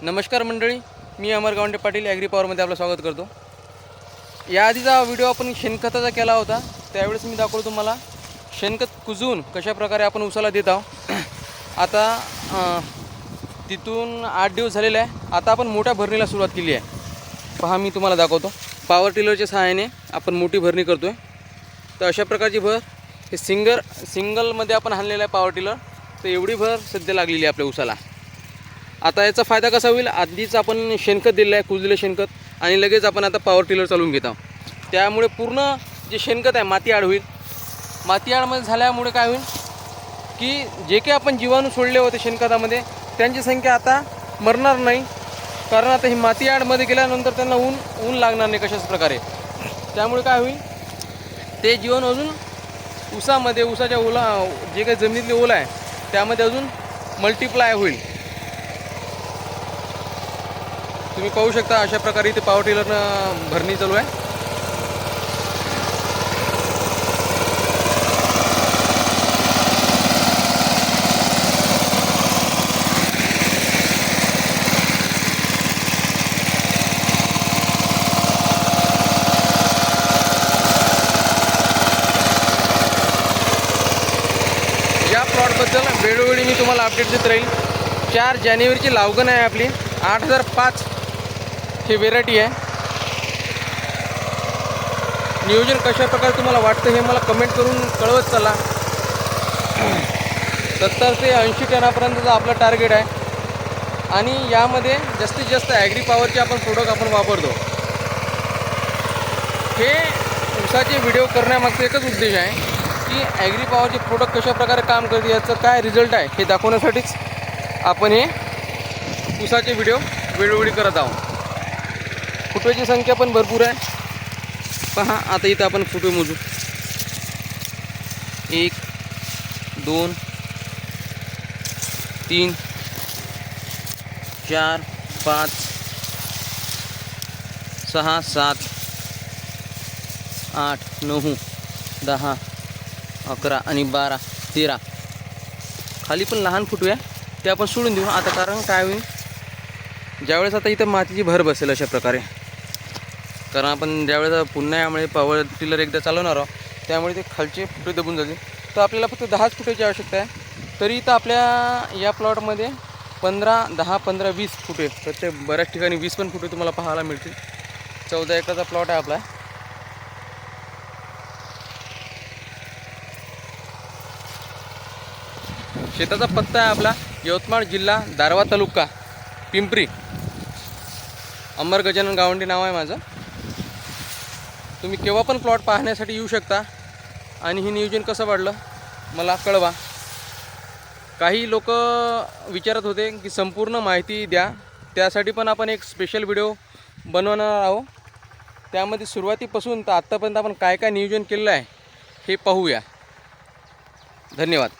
नमस्कार मंडळी मी अमर गावंडे पाटील ॲग्री पॉवरमध्ये आपलं स्वागत करतो. याआधीचा व्हिडिओ आपण शेणखताचा केला होता त्यावेळेस मी दाखवतो तुम्हाला शेणखत कुजवून कशाप्रकारे आपण उसाला देत आहोत. आता तिथून आठ दिवस झालेले आहे आता आपण मोठ्या भरणीला सुरुवात केली आहे. पहा मी तुम्हाला दाखवतो. पॉवर टिलरच्या सहाय्याने आपण मोठी भरणी करतो आहे तर अशा प्रकारची भर हे सिंगर सिंगलमध्ये आपण हाणलेलं आहे पॉवर टिलर तर एवढी भर सध्या लागलेली आहे आपल्या उसाला. आता याचा फायदा कसा होईल? आधीच आपण शेणखत दिलेलं आहे कुजलेलं शेणखत आणि लगेच आपण आता पॉवर टिलर चालवून घेत आहोत. त्यामुळे पूर्ण जे शेणखत आहे माती आड होईल. माती आडमध्ये झाल्यामुळे काय होईल की जे काही आपण जीवाणू सोडले होते शेणखतामध्ये त्यांची संख्या आता मरणार नाही. कारण आता ही माती आडमध्ये गेल्यानंतर त्यांना ऊन ऊन लागणार नाही कशाच प्रकारे. त्यामुळे काय होईल? ते जीवन अजून ऊसामध्ये ऊसाच्या ओला जे काही जमिनीतले ओला आहे त्यामध्ये अजून मल्टिप्लाय होईल. तुम्ही पाहू शकता अशा प्रकारे इथे पावर टिलरनं भरणी चालू आहे. या प्लॉटबद्दल वेळोवेळी मी तुम्हाला अपडेट देत राहील. चार जानेवारीची लावगण आहे आपली. आठ हजार पाच ही व्हेरायटी आहे. नियोजन कशा प्रकारे तुम्हाला वाटतं हे मला कमेंट करून कळवत चला. सत्तर ते ऐंशी टनापर्यंतचा आपलं टार्गेट आहे. आणि यामध्ये जास्तीत जास्त ॲग्री पॉवरचे आपण प्रोडक्ट आपण वापरतो. हे उसाचे व्हिडिओ करण्यामागचा एकच उद्देश आहे की ॲग्री पॉवरचे प्रोडक्ट कशाप्रकारे काम करते याचं काय रिझल्ट आहे हे दाखवण्यासाठीच आपण हे उसाचे व्हिडिओ वेळोवेळी करत आहोत. फुटव्याची संख्या पण भरपूर आहे. पहा आता इथं आपण फुटवे मोजू. एक दोन तीन चार पाच सहा सात आठ नऊ दहा अकरा आणि बारा तेरा. खाली पण लहान फुटवे आहे. ते आपण सोडून देऊ. आता कारण काय होईल? ज्यावेळेस आता इथं मातीची भर बसेल अशा प्रकारे. कारण आपण ज्यावेळेस पुन्हा यामुळे पॉवर टिलर एकदा चालवणार आहोत त्यामुळे ते खालचे फुटे दबून जातील. तर आपल्याला फक्त दहाच फुटाची आवश्यकता आहे. तरी तर आपल्या या प्लॉटमध्ये पंधरा दहा पंधरा वीस फुटे प्रत्येक बऱ्याच ठिकाणी वीस पण फुटे तुम्हाला पाहायला मिळतील. चौदा एकराचा प्लॉट आहे आपला. शेताचा पत्ता आहे आपला यवतमाळ जिल्हा दारवा तालुका पिंपरी. अमर गजानन गावंडी नाव आहे माझं. तुम्ही केव्हा पण प्लॉट पाहण्यासाठी येऊ शकता. आणि हे नियोजन कसं वाढलं मला कळवा. काही लोक विचारत होते की संपूर्ण माहिती द्या. त्यासाठी पण आपण एक स्पेशल व्हिडिओ बनवणार आहोत. त्यामध्ये सुरुवातीपासून तर आत्तापर्यंत आपण काय काय नियोजन केलेलं आहे हे पाहूया. धन्यवाद.